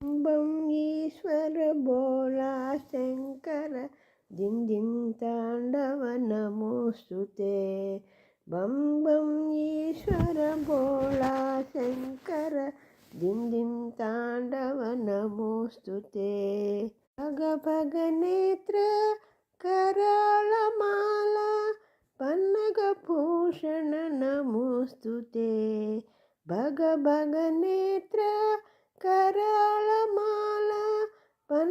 பம் ஈஸ்வர போலா சங்கர தின் தின் தாண்டவ நமோஸ்துதே பம் பம் ஈஸ்வர போலா சங்கர தின் தின் தாண்டவ நமோஸ்துதே பக பக நேத்திர கராளமாலா பன்னக பூஷண நமோஸ்துதே பக பக நேத்திர கர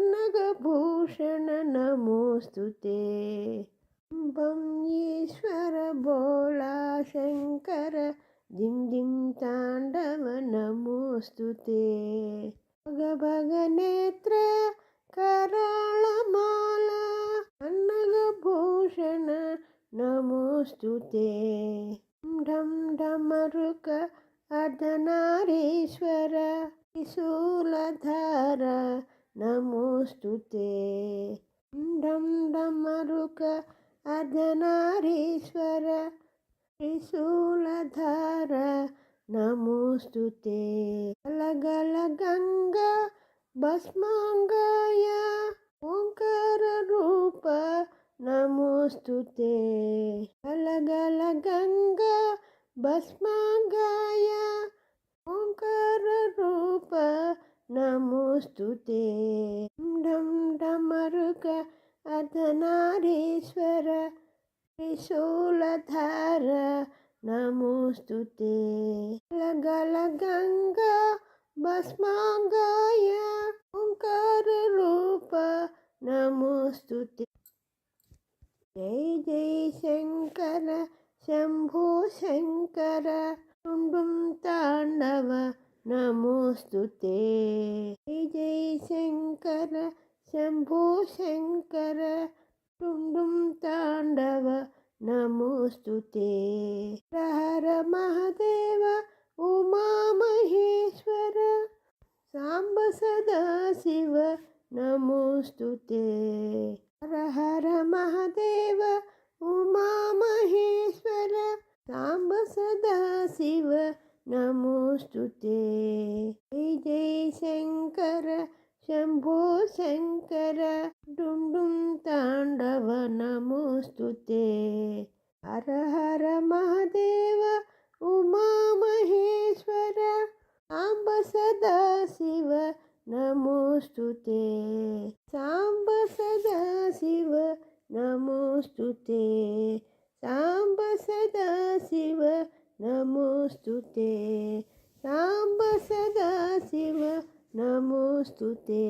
पन्नगभूषण नमोस्तुते बम ईश्वर बोला शंकर दिं दिं ताण्डव नमोस्तुते भग भग नेत्र कराळमाला पन्नगभूषण नमोस्तुते ढम ढमरुक अर्धनारीश्वर त्रिशूलधार ನಮೋಸ್ತುತೆ. ಡಂ ಡಂ ಮರುಕ ಅಜನಾರೀಶ್ವರ ತ್ರಿಶೂಲಧಾರ ನಮೋಸ್ತುತೆ. ಗಲಗಲ ಗಂಗಾ ಭಸ್ಮಾಂಗಯ ಓಂಕಾರ ರೂಪ ನಮೋಸ್ತುತೆ. ಗಲಗಲ ಗಂಗಾ ಭಸ್ಮಾಂಗಯ ಓಂಕಾರ ರೂಪ నమోస్తుతే. డం డమరుక అధనారీశ్వర త్రిశూలధార నమోస్తుతే. గల గంగా భస్మాంగాయ ఓంకార రూప నమోస్తుతే. జై జై శంకర శంభో శంకర తుండం తాండవ నమోస్తుతే జై జై శంకర శంభో శంకర టుండుం తాండవ నమోస్తుతే హర మహదేవ ఉమా మహేశ్వర సాంబ సదాశివ నమోస్తుతే నమోస్తు హర హర మహదేవ ఉమా ನಮೋಸ್ತುತೆ ಜೈ ಜೈ ಶಂಕರ ಶಂಭೋ ಶಂಕರ ಡುಂಡುಂ ತಾಂಡವ ನಮೋಸ್ತುತೆ ಹರ ಹರ ಮಹಾದೇವ ಉಮಾ ಮಹೇಶ್ವರ ಸಾಂಬ ಸದಾ ಶಿವ ನಮೋಸ್ತುತೆ ಸಾಂಬ ಸದಾ ಶಿವ ನಮೋಸ್ತುತೆ ಸಾಂಬ ಸದಾ ಶಿವ नमोऽस्तु ते साम्ब सदाशिव नमोऽस्तु ते